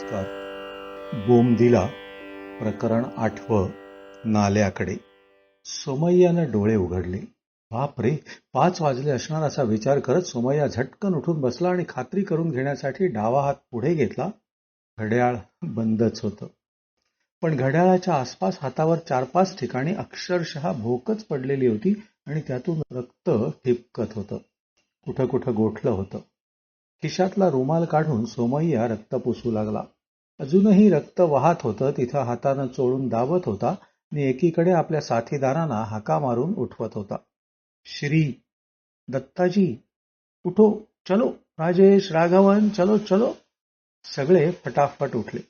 नमस्कार बोमदिला प्रकरण आठवं. नाल्याकडे. सोमय्यानं डोळे उघडले. बाप रे पाच वाजले असणार असा विचार करत सोमय्या झटकन उठून बसला आणि खात्री करून घेण्यासाठी डावा हात पुढे घेतला. घड्याळ बंदच होतं. पण घड्याळाच्या आसपास हातावर चार पाच ठिकाणी अक्षरशः भोकच पडलेली होती आणि त्यातून रक्त ठिपकत होतं. कुठं कुठं गोठलं होतं. खिशातला रुमाल काढून सोमय्या रक्त पुसू लागला. अजूनही रक्त वाहत होतं तिथं हातानं चोळून दाबत होता आणि एकीकडे आपल्या साथीदारांना हाका मारून उठवत होता. श्री दत्ताजी उठो चलो राजेश राघवन चलो चलो. सगळे फटाफट उठले.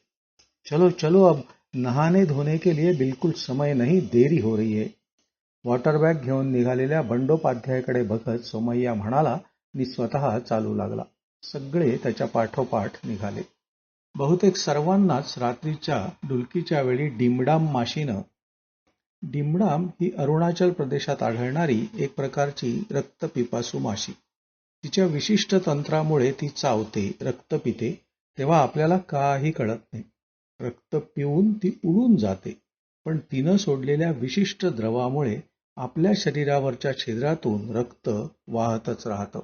चलो चलो अब नहाने धोने के लिए बिलकुल समय नहीं देरी हो रही है. वॉटर बॅग घेऊन निघालेल्या बंडोपाध्यायाकडे बघत सोमय्या म्हणाला आणि स्वतः चालू लागला. सगळे त्याच्या पाठोपाठ निघाले. बहुतेक सर्वांनाच रात्रीच्या डुलकीच्या वेळी डिमडाम माशीनं डिमडाम ही अरुणाचल प्रदेशात आढळणारी एक प्रकारची रक्तपिपासू माशी. तिच्या विशिष्ट तंत्रामुळे ती चावते रक्त पिते तेव्हा आपल्याला काही कळत नाही. रक्त पिऊन ती उडून जाते पण तिनं सोडलेल्या विशिष्ट द्रवामुळे आपल्या शरीरावरच्या छिद्रातून रक्त वाहतच राहतं.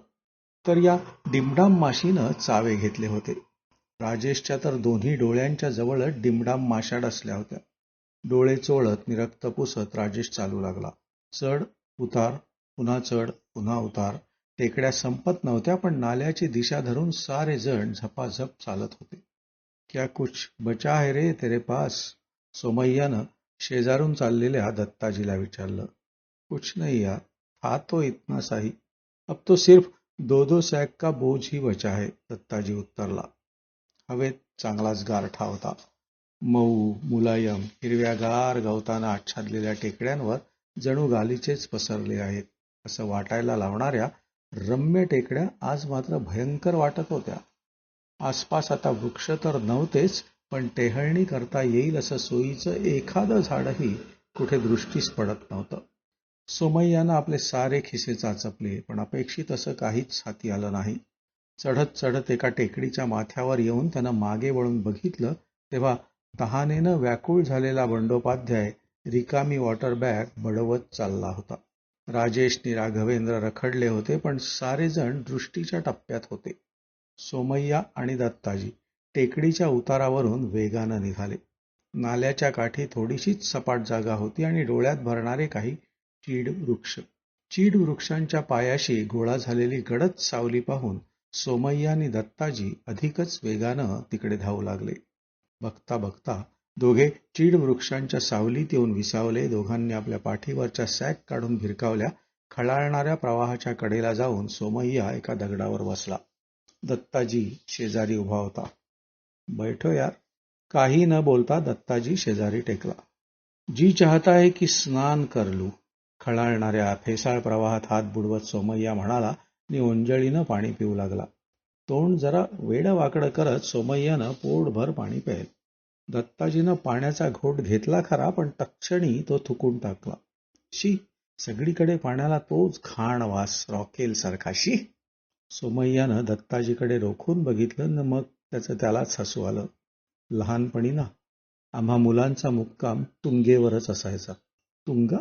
तर या डिमडाम माशीनं चावे घेतले होते. राजेशच्या तर दोन्ही डोळ्यांच्या जवळच डिमडाम माशा डसल्या होत्या. डोळे चोळत निरक्त पुसत राजेश चालू लागला. चढ उतार पुन्हा चढ पुन्हा उतार. टेकड्या संपत नव्हत्या पण नाल्याची दिशा धरून सारे जण झपाझप चालत होते. क्या कुछ बचा है रे तेरे पास? सोमय्यानं शेजारून चाललेल्या दत्ताजीला विचारलं. कुछ नाही यार हा तो इतना साही अब तो सिर्फ दो दो सॅक का बोझ ही बचा है दत्ताजी उत्तरला। हवेत चांगलाच गारठा होता। मऊ मुलायम हिरव्यागार गवतानं आच्छादलेल्या टेकड्यांवर जणू गालीचेच पसरले आहेत. असं वाटायला लावणाऱ्या रम्य टेकड्या आज मात्र भयंकर वाटत होत्या. आसपास आता वृक्ष तर नव्हतेच पण टेहळणी करता येईल असं सोयीचं एखादं झाडही कुठे दृष्टीस पडत नव्हतं. सोमय्यानं आपले सारे खिसे चाचपले पण अपेक्षित असं काहीच हाती आलं नाही. चढत चढत एका टेकडीच्या माथ्यावर येऊन त्यानं मागे वळून बघितलं तेव्हा तहानेनं व्याकुळ झालेला बंडोपाध्याय रिकामी वॉटर बॅग बडवत चालला होता. राजेश नि राघवेंद्र रखडले होते पण सारेजण दृष्टीच्या टप्प्यात होते. सोमय्या आणि दत्ताजी टेकडीच्या उतारावरून वेगानं निघाले. नाल्याच्या काठी थोडीशीच सपाट जागा होती आणि डोळ्यात भरणारे काही चीड वृक्ष. चीड वृक्षांच्या पायाशी गोळा झालेली गडद सावली पाहून सोमय्या आणि दत्ताजी अधिकच वेगानं तिकडे धावू लागले. बघता बघता दोघे चीड वृक्षांच्या सावलीत येऊन विसावले दोघांनी आपल्या पाठीवरच्या सॅक काढून भिरकावल्या खळाळणाऱ्या प्रवाहाच्या कडेला जाऊन सोमय्या एका दगडावर बसला. दत्ताजी शेजारी उभा होता. बैठो यार. काही न बोलता दत्ताजी शेजारी टेकला. जी चाहता है की स्नान कर लू. खळाळणाऱ्या फेसाळ प्रवाहात हात बुडवत सोमय्या म्हणाला आणि ओंजळीनं पाणी पिऊ लागला. तोंड जरा वेडं वाकडं करत सोमय्यानं पोटभर पाणी प्यायल. दत्ताजीनं पाण्याचा घोट घेतला खरा पण तक्षणी तो थुकून टाकला. शी सगळीकडे पाण्याला तोच घाण वास रॉकेल सारखा शी. सोमय्यानं दत्ताजीकडे रोखून बघितलं न मग त्याचं त्यालाच हसू आलं. लहानपणी ना आम्हा मुलांचा मुक्काम तुंगेवरच असायचा. तुंगा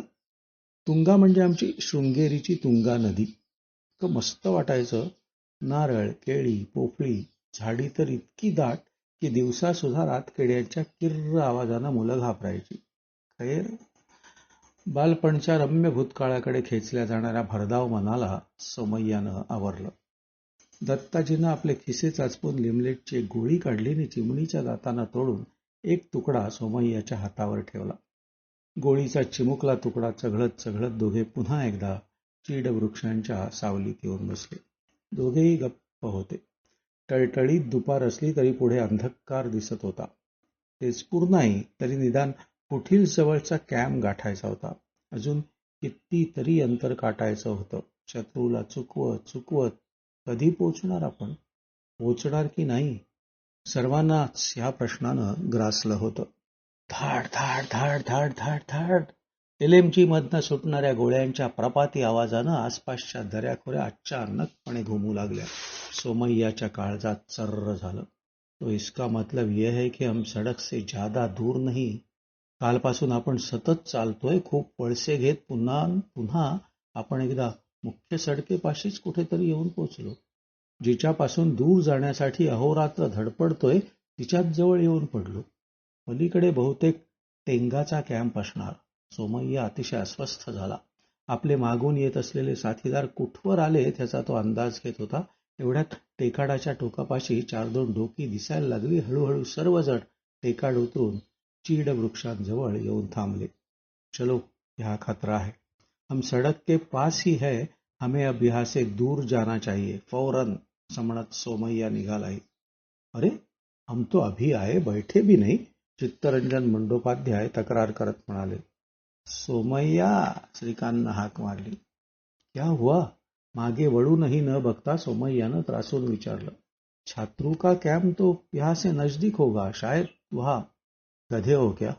तुंगा म्हणजे आमची शृंगेरीची तुंगा नदी. इतकं मस्त वाटायचं. नारळ केळी पोफळी झाडी तर इतकी दाट की दिवसा सुद्धा रातखेड्यांच्या किर्र आवाजानं मुलं घाबरायची. खैर बालपणच्या रम्य भूतकाळाकडे खेचल्या जाणाऱ्या भरधाव मनाला सोमय्यानं आवरलं. दत्ताजीनं आपले खिसे चाचपून लिमलेटची गोळी काढली आणि चिमणीच्या दातानं तोडून एक तुकडा सोमय्याच्या हातावर ठेवला. गोळीचा चिमुकला तुकडा चघळत चघळत दोघे पुन्हा एकदा चीड वृक्षांच्या सावलीत येऊन बसले. दोघेही गप्प होते. टळटळीत दुपार असली तरी पुढे अंधकार दिसत होता. तेजपूर नाही तरी निदान पुढील जवळचा कॅम्प गाठायचा होता. अजून कितीतरी अंतर काटायचं होतं. शत्रूला चुकवत चुकवत कधी पोचणार आपण? पोचणार की नाही? सर्वांनाच ह्या प्रश्नानं ग्रासलं होतं. धाड धाड धाड धाड धाड धाड एलएमजी मधनं सुटणाऱ्या गोळ्यांच्या प्रपाती आवाजानं आसपासच्या दऱ्याखोऱ्या अचानकपणे घुमू लागल्या. सोमय्याच्या काळजात चर्र झालं. तो इसका मतलब यह है की हम सडक से ज्यादा दूर नाही. कालपासून आपण सतत चालतोय खूप पळसे घेत पुन्हा पुन्हा आपण एकदा मुख्य सडकेपाशीच कुठेतरी येऊन पोचलो जिच्यापासून दूर जाण्यासाठी अहोरात्र धडपडतोय तिच्याच जवळ येऊन पडलो. पलीकडे बहुतेक टेंगाचा कॅम्प असणार. सोमय्या अतिशय अस्वस्थ झाला. आपले मागून येत असलेले साथीदार कुठवर आले त्याचा तो अंदाज घेत होता. एवढ्यात टेकाडाच्या टोकापाशी चार दोन डोकी दिसायला लागली. हळूहळू सर्वजण टेकाड उतरून चीड वृक्षांजवळ येऊन थांबले. चलो यहाँ खतरा है हम सड़क के पास ही है. हमें अब यहाँ से दूर जाना चाहिए. फौरन समणत सोमय्या निघालाही अरे हम तो अभी आए बैठे भी नहीं. चित्तरंजन मंडोपाध्याय तक्रार करत म्हणाले सोमय्या! श्रीकांतनं हाक मारली. क्या हुआ? मागे वळूनही न बघता सोमय्यानं त्रासून विचारलं छात्रू का कैंप तो यहाँ से नजदीक होगा? शायद व्हा गधे हो क्या?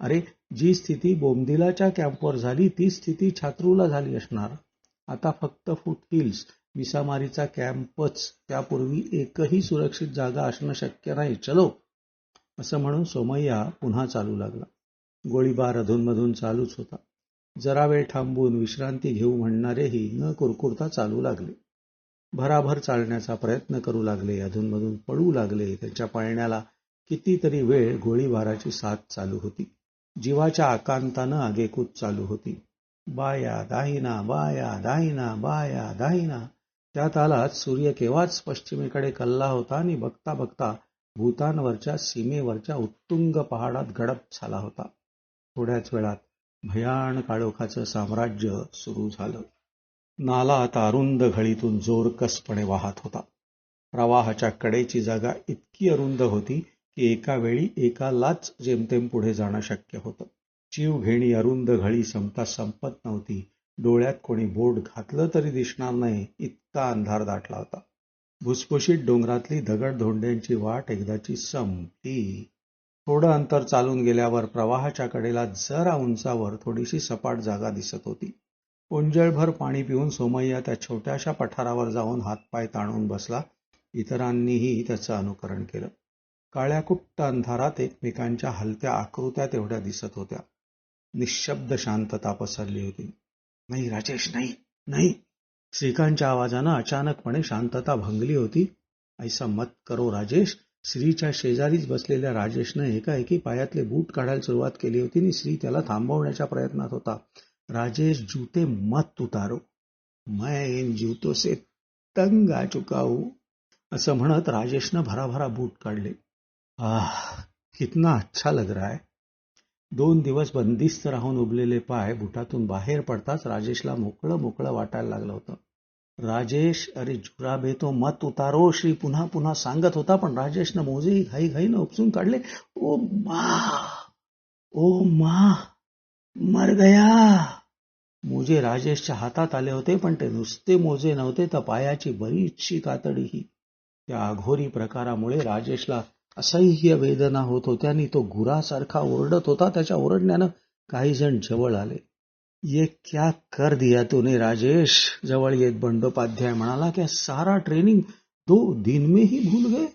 अरे जी स्थिती बोमदिलाच्या कॅम्पवर झाली ती स्थिती छात्रूला झाली असणार. आता फक्त फूट हिल्स मिसामारीचा कॅम्पच त्यापूर्वी एकही सुरक्षित जागा असणं शक्य नाही. चलो असं म्हणून सोमय्या पुन्हा चालू लागला. गोळीबार अधूनमधून चालूच होता. जरा वेळ थांबून विश्रांती घेऊ म्हणणारेही न कुरकुरता चालू लागले. भराभर चालण्याचा प्रयत्न करू लागले अधूनमधून पळू लागले. त्यांच्या पळण्याला कितीतरी वेळ गोळीबाराची साथ चालू होती. जीवाच्या आकांतानं आगेकूच चालू होती. बाया दाहिना बाया दाहिना बाया दाहिना. त्या तालात सूर्य केव्हाच पश्चिमेकडे कल्ला होता आणि बघता बघता भूतानवरच्या सीमेवरच्या उत्तुंग पहाडात गडप झाला होता. थोड्याच वेळात भयान काळोखाचं साम्राज्य सुरू झालं. नाला आता अरुंद घळीतून जोरकसपणे वाहत होता. प्रवाहाच्या कडेची जागा इतकी अरुंद होती की एका वेळी एकालाच जेमतेम पुढे जाणं शक्य होतं. जीव घेणी अरुंद घळी संपता संपत नव्हती. डोळ्यात कोणी बोट घातलं तरी दिसणार नाही इतका अंधार दाटला होता. भुसभुशीत डोंगरातली दगडधोंड्यांची वाट एकदाची संपली. थोडं अंतर चालून गेल्यावर प्रवाहाच्या कडेला जरा उंचावर थोडीशी सपाट जागा दिसत होती. ओंजळभर पाणी पिऊन सोमय्या त्या छोट्याशा पठारावर जाऊन हातपाय ताणून बसला. इतरांनीही त्याचं अनुकरण केलं. काळ्या कुट्ट अंधारात एकमेकांच्या हलत्या आकृत्या तेवढ्या दिसत होत्या. निशब्द शांतता पसरली होती. नाही राजेश नाही नाही. श्रीकांतच्या आवाजानं अचानकपणे शांतता भंगली होती. ऐसा मत करो राजेश. श्रीच्या शेजारीच बसलेल्या राजेशनं एकाएकी पायातले बूट काढायला सुरुवात केली होती आणि श्री त्याला थांबवण्याच्या प्रयत्नात होता. राजेश जूते मत उतारो. मैं इन जूतों से तंग आ चुका हूं असं म्हणत राजेशनं भराभरा बूट काढले. आह कितना अच्छा लग रहा है. दोन दिवस बंदिस्त राहून उबलेले पाय बुटातून बाहेर पडताच राजेशला मोकळं मोकळं वाटायला लागलं होतं. राजेश अरे जुराबे तो मत उतारो श्री पुन्हा पुन्हा सांगत होता पण राजेशनं मोजेही घाई घाईनं उपसून काढले ओ मा ओ मा मर गया. मोजे राजेशच्या हातात आले होते पण ते नुसते मोजे नव्हते तर पायाची बरीचशी कातडीही त्या अघोरी प्रकारामुळे राजेशला असह्य वेदना होत होत्या आणि तो गुरासारखा ओरडत होता. त्याच्या ओरडण्यानं काही जण जवळ आले. ये क्या कर दिया तूने राजेश? जवळ येत बंडोपाध्याय म्हणाला. की सारा ट्रेनिंग दो दिन में ही भूल गए?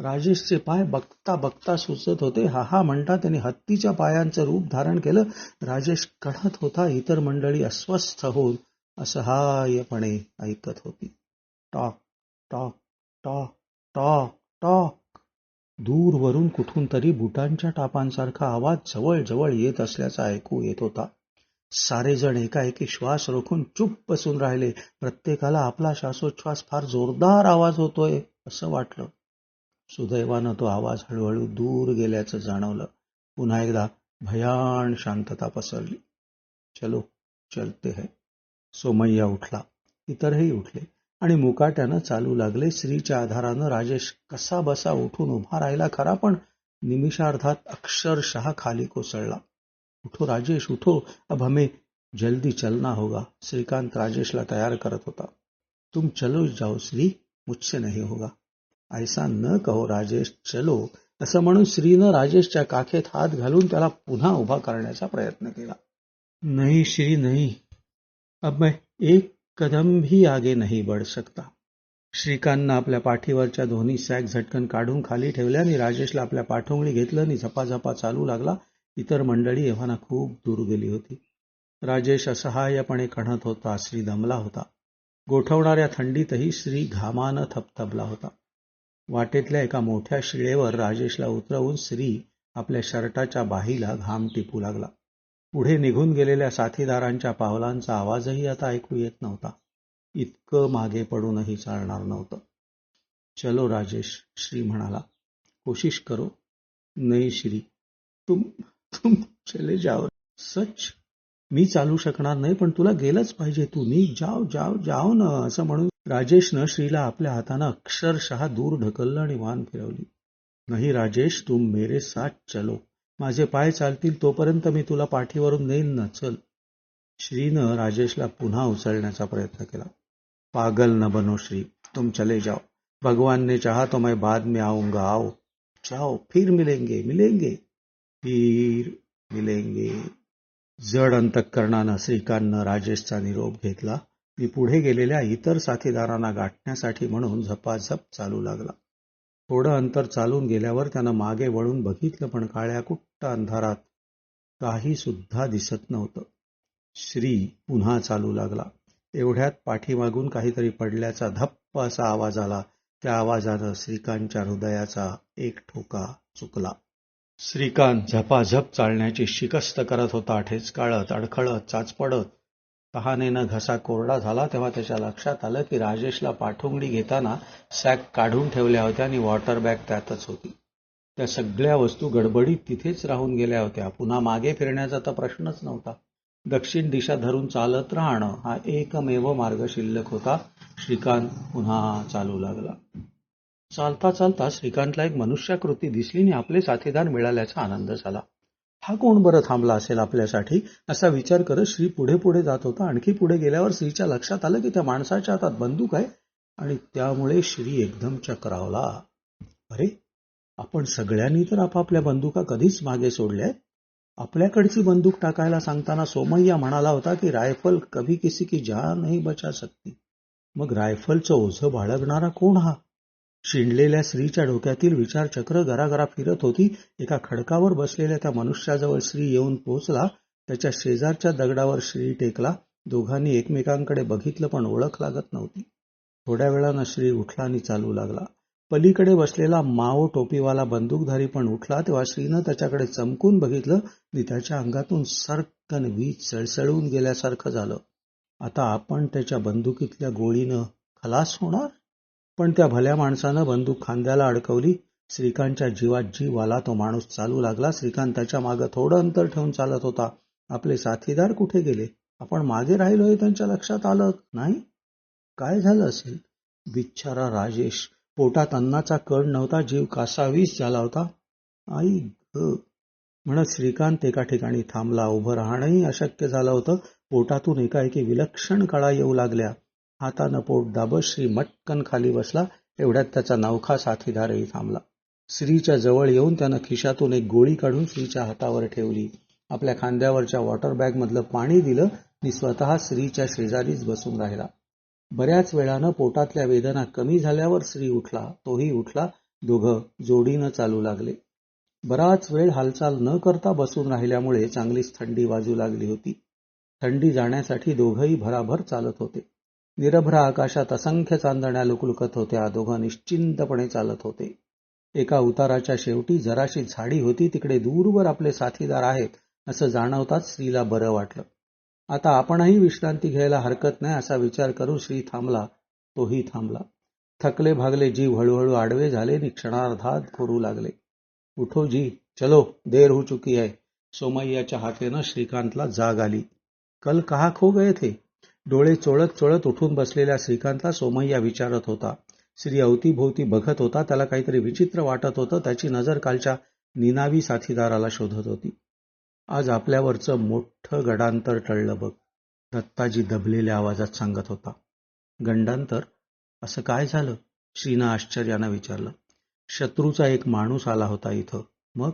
राजेशचे पाय बघता बघता सुचत होते. हा हा म्हणता त्याने हत्तीच्या पायांचं रूप धारण केलं. राजेश कढत होता. इतर मंडळी अस्वस्थ होऊन असहाय्यपणे ऐकत होती. टॉक टॉक टॉक टॉक टॉक दूरवरून कुठून तरी बुटांच्या टापांसारखा आवाज जवळ जवळ येत असल्याचा ऐकू येत होता. सारेजण एकाएकी श्वास रोखून चुप बसून राहिले. प्रत्येकाला आपला श्वासोच्छ्वास फार जोरदार आवाज होतोय असं वाटलं. सुदैवानं तो आवाज हळूहळू दूर गेल्याचं जाणवलं. पुन्हा एकदा भयान शांतता पसरली. चलो चलते है. सोमय्या उठला. इतरही उठले. आणि मुकाट्यानं चालू लागले. स्त्रीच्या आधारानं राजेश कसा बसा उठून उभा राहिला खरा पण निमिषार्धात अक्षरशः खाली कोसळला. उठो राजेश उठो. अब हमें जल्दी चलना होगा. श्रीकांत राजेशला तयार करत होता. तुम चलो जाओ श्री मुझसे नहीं होगा. ऐसा न कहो राजेश चलो. असं म्हणून श्रीनं राजेशच्या काखेत हात घालून त्याला पुन्हा उभा करण्याचा प्रयत्न केला. नाही श्री नाही. अब मैं एक कदम ही आगे नाही बढ़ सकता। श्रीकांतनं आपल्या पाठीवरच्या दोन्ही सॅक झटकन काढून खाली ठेवल्या आणि राजेशला आपल्या पाठोंगळी घेतलं आणि झपाझपा चालू लागला. इतर मंडळी एव्हाना खूप दूर गेली होती. राजेश असहाय्यपणे कणत होता श्री दमला होता. गोठवणाऱ्या थंडीतही श्री घामानं थपथपला होता. वाटेतल्या एका मोठ्या शिळेवर राजेशला उतरवून श्री आपल्या शर्टाच्या बाहीला घाम टिपू लागला. पुढे निघून गेलेल्या साथीदारांच्या पावलांचा आवाजही आता ऐकू येत नव्हता. इतकं मागे पडूनही चालणार नव्हतं. चलो राजेश श्री म्हणाला कोशिश करो. नाही श्री. तुम तुम चले जाओ. सच? मी चालू शकणार नाही पण तुला गेलंच पाहिजे. तू नी जाव जाव जाव न असं म्हणून राजेशनं श्रीला आपल्या हातानं अक्षरशः दूर ढकललं आणि मान फिरवली. नाही राजेश तुम मेरे साथ चलो. माझे पाय चालतील तोपर्यंत मी तुला पाठीवरून नेईन ना चल. श्रीनं राजेशला पुन्हा उचलण्याचा प्रयत्न केला. पागल न बनो श्री तुम चले जाओ. भगवान ने चाहा तो मैं बाद में आऊंगा आओ. जाओ फिर मिलेंगे मिलेंगे. फिर मिलेंगे. जड अंतकरणानं श्रीकांतनं राजेशचा निरोप घेतला. मी पुढे गेलेल्या इतर साथीदारांना गाठण्यासाठी म्हणून झपाझप चालू लागला. थोडं अंतर चालून गेल्यावर त्यानं मागे वळून बघितलं पण काळ्या कुट्ट अंधारात काही सुद्धा दिसत नव्हतं. श्री पुन्हा चालू लागला. एवढ्यात पाठीमागून काहीतरी पडल्याचा धप्प असा आवाज आला. त्या आवाजानं श्रीकांतच्या हृदयाचा एक ठोका चुकला. श्रीकांत झपाझप चालण्याची शिकस्त करत होता. ठेचकाळत अडखळत चाचपडत तहानेनं घसा कोरडा झाला तेव्हा त्याच्या लक्षात आलं की राजेशला पाठोंगडी घेताना सॅक काढून ठेवल्या होत्या आणि वॉटर बॅग त्यातच होती. त्या सगळ्या वस्तू गडबडीत तिथेच राहून गेल्या होत्या. पुन्हा मागे फिरण्याचा तर प्रश्नच नव्हता. दक्षिण दिशा धरून चालत राहणं हा एकमेव मार्ग शिल्लक होता. श्रीकांत पुन्हा चालू लागला. चालता चालता श्रीकांतला एक मनुष्याकृती दिसली आणि आपले साथीदार मिळाल्याचा आनंद झाला. हा कोण बरं थांबला असेल आपल्यासाठी असा विचार करत श्री पुढे पुढे जात होता. आणखी पुढे गेल्यावर श्रीच्या लक्षात आलं की त्या माणसाच्या हातात बंदूक आहे आणि त्यामुळे श्री एकदम चक्रावला. अरे आपण सगळ्यांनी तर आपापल्या बंदुका कधीच मागे सोडल्या आपल्याकडची बंदूक टाकायला सांगताना सोमय्या म्हणाला होता की रायफल कभी किसी की जान नाही बचा सकती. मग रायफलचं ओझं बाळगणारा कोण हा? शिंडलेल्या स्त्रीच्या डोक्यातील विचारचक्र गरागरा फिरत होती. एका खडकावर बसलेल्या त्या मनुष्याजवळ श्री येऊन पोहोचला त्याच्या शेजारच्या दगडावर श्री टेकला. दोघांनी एकमेकांकडे बघितलं पण ओळख लागत नव्हती. थोड्या वेळानं श्री उठला आणि चालू लागला. पलीकडे बसलेला माओ टोपीवाला बंदूकधारी पण उठला. तेव्हा श्रीनं त्याच्याकडे चमकून बघितलं आणि त्याच्या अंगातून सरकन वीज सळसळून गेल्यासारखं झालं. आता आपण त्याच्या बंदुकीतल्या गोळीनं खलास होणार? पण त्या भल्या माणसानं बंदूक खांद्याला अडकवली. श्रीकांतच्या जीवात जीव आला तो माणूस चालू लागला श्रीकांत त्याच्या मागं थोडं अंतर ठेवून चालत होता. आपले साथीदार कुठे गेले? आपण मागे राहिलोय त्यांच्या लक्षात आलं नाही? काय झालं असेल? बिच्छारा राजेश पोटात अन्नाचा कण नव्हता जीव कासावीस झाला होता. आई ग. म्हणत श्रीकांत एका ठिकाणी थांबला. उभं राहणंही अशक्य झालं होतं. पोटातून एकाएकी विलक्षण कळा येऊ लागल्या. हातानं पोट दाबत श्री मटकन खाली बसला. एवढ्यात त्याचा नवखा साथीदारही थांबला. श्रीच्या जवळ येऊन त्यानं खिशातून एक गोळी काढून श्रीच्या हातावर ठेवली. आपल्या खांद्यावरच्या वॉटर बॅग मधलं पाणी दिलं आणि स्वतः श्रीच्या शेजारीच बसून राहिला. बऱ्याच वेळानं पोटातल्या वेदना कमी झाल्यावर श्री उठला. तोही उठला. दोघं जोडीनं चालू लागले. बराच वेळ हालचाल न करता बसून राहिल्यामुळे चांगलीच थंडी वाजू लागली होती. थंडी जाण्यासाठी दोघंही भराभर चालत होते. निरभ्र आकाशात असंख्य चांदण्या लुकलुकत होत्या. दोघं निश्चिंतपणे चालत होते. एका उताराच्या शेवटी जराशी झाडी होती. तिकडे दूरवर आपले साथीदार आहेत असं जाणवताच श्रीला बरं वाटलं. आता आपणही विश्रांती घ्यायला हरकत नाही असा विचार करून श्री थांबला. तोही थांबला. थकले भागले जीव हळूहळू आडवे झाले. आणि क्षणार्धात खोरू लागले. उठो जी. चलो. देर हो चुकी आहे सोमय्याच्या हातेनं श्रीकांतला जाग आली. कल कहा खो गए थे? डोळे चोळत चोळत उठून बसलेल्या श्रीकांतला सोमय्या विचारत होता. श्री अवतीभोवती बघत होता त्याला काहीतरी विचित्र वाटत होतं त्याची नजर कालच्या निनावी साथीदाराला शोधत होती. आज आपल्यावरचं मोठं गडांतर टळलं बघ दत्ताजी दबलेल्या आवाजात सांगत होता. गंडांतर? असं काय झालं? श्रीनं आश्चर्यानं विचारलं. शत्रूचा एक माणूस आला होता इथं. मग?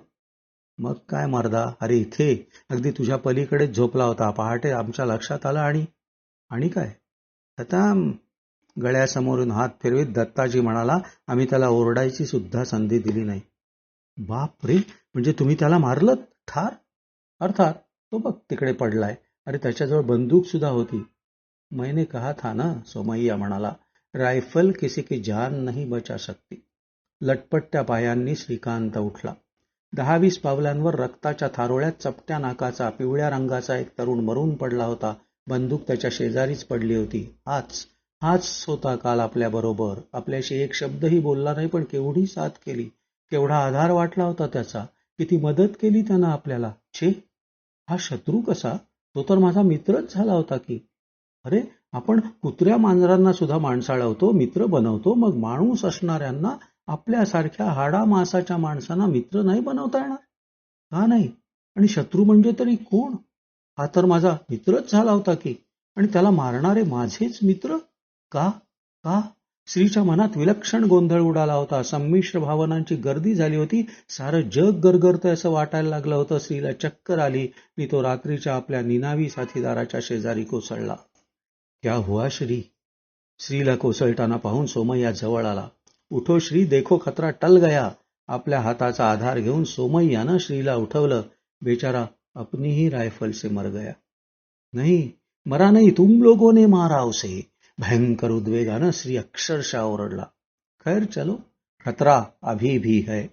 मग काय मर्दा? अरे इथे? अगदी तुझ्या पलीकडेच झोपला होता. पहाटे आमच्या लक्षात आलं आणि आणि काय? आता गळ्यासमोरून हात फिरवीत दत्ताजी म्हणाला आम्ही त्याला ओरडायची सुद्धा संधी दिली नाही. बाप रे म्हणजे तुम्ही त्याला मारलं ठार. अर्थात तो बघ तिकडे पडलाय. अरे त्याच्याजवळ बंदूक सुद्धा होती. मैंने कहा था ना सोमय्या म्हणाला रायफल किसी की जान नाही बचा सकती. लटपटत्या पायांनी श्रीकांत उठला. दहा वीस पावलांवर रक्ताच्या थारोळ्यात चपट्या नाकाचा पिवळ्या रंगाचा एक तरुण मरून पडला होता. बंदूक त्याच्या शेजारीच पडली होती. हाच हाच होता काल आपल्या बरोबर आपल्याशी एक शब्दही बोलला नाही पण केवढी साथ केली. केवढा आधार वाटला होता त्याचा. किती मदत केली त्यानं आपल्याला. छे हा शत्रू कसा? तो तर माझा मित्रच झाला होता की. अरे आपण कुत्र्या मांजरांना सुद्धा माणसाळवतो मित्र बनवतो मग माणूस असणाऱ्यांना आपल्यासारख्या हाडा मासाच्या माणसांना मित्र नाही बनवता येणार? का नाही? आणि शत्रू म्हणजे तरी कोण? हा तर माझा मित्रच झाला होता की. आणि त्याला मारणारे माझेच मित्र? का? का? स्त्रीच्या मनात विलक्षण गोंधळ उडाला होता. संमिश्र भावनांची गर्दी झाली होती. सारं जग गरगरत असं वाटायला लागलं होतं. स्त्रीला चक्कर आली. आणि तो रात्रीच्या आपल्या निनावी साथीदाराच्या शेजारी कोसळला. क्या हुआ श्री? श्रीला कोसळताना पाहून सोमय्या जवळ आला. उठो श्री देखो खतरा टल गया. आपल्या हाताचा आधार घेऊन सोमय्यानं श्रीला उठवलं. बेचारा अपनी ही रायफल से मर गया। नहीं मरा नहीं तुम लोगों ने मारा उसे। भयंकर उद्वेगानं श्री अक्षरशः ओरडला। खैर चलो खतरा अभी भी है।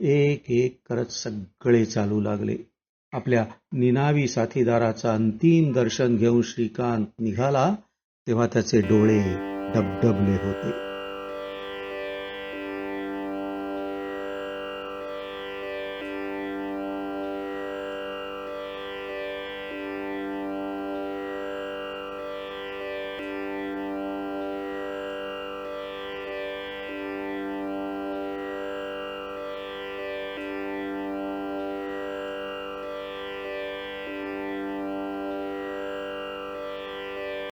एक एक करत सगळे चालू लागले। आपल्या निनावी साथीदाराचा अंतिम दर्शन घेऊन श्रीकांत निघाला तेव्हा त्याचे डोळे डबडबले होते।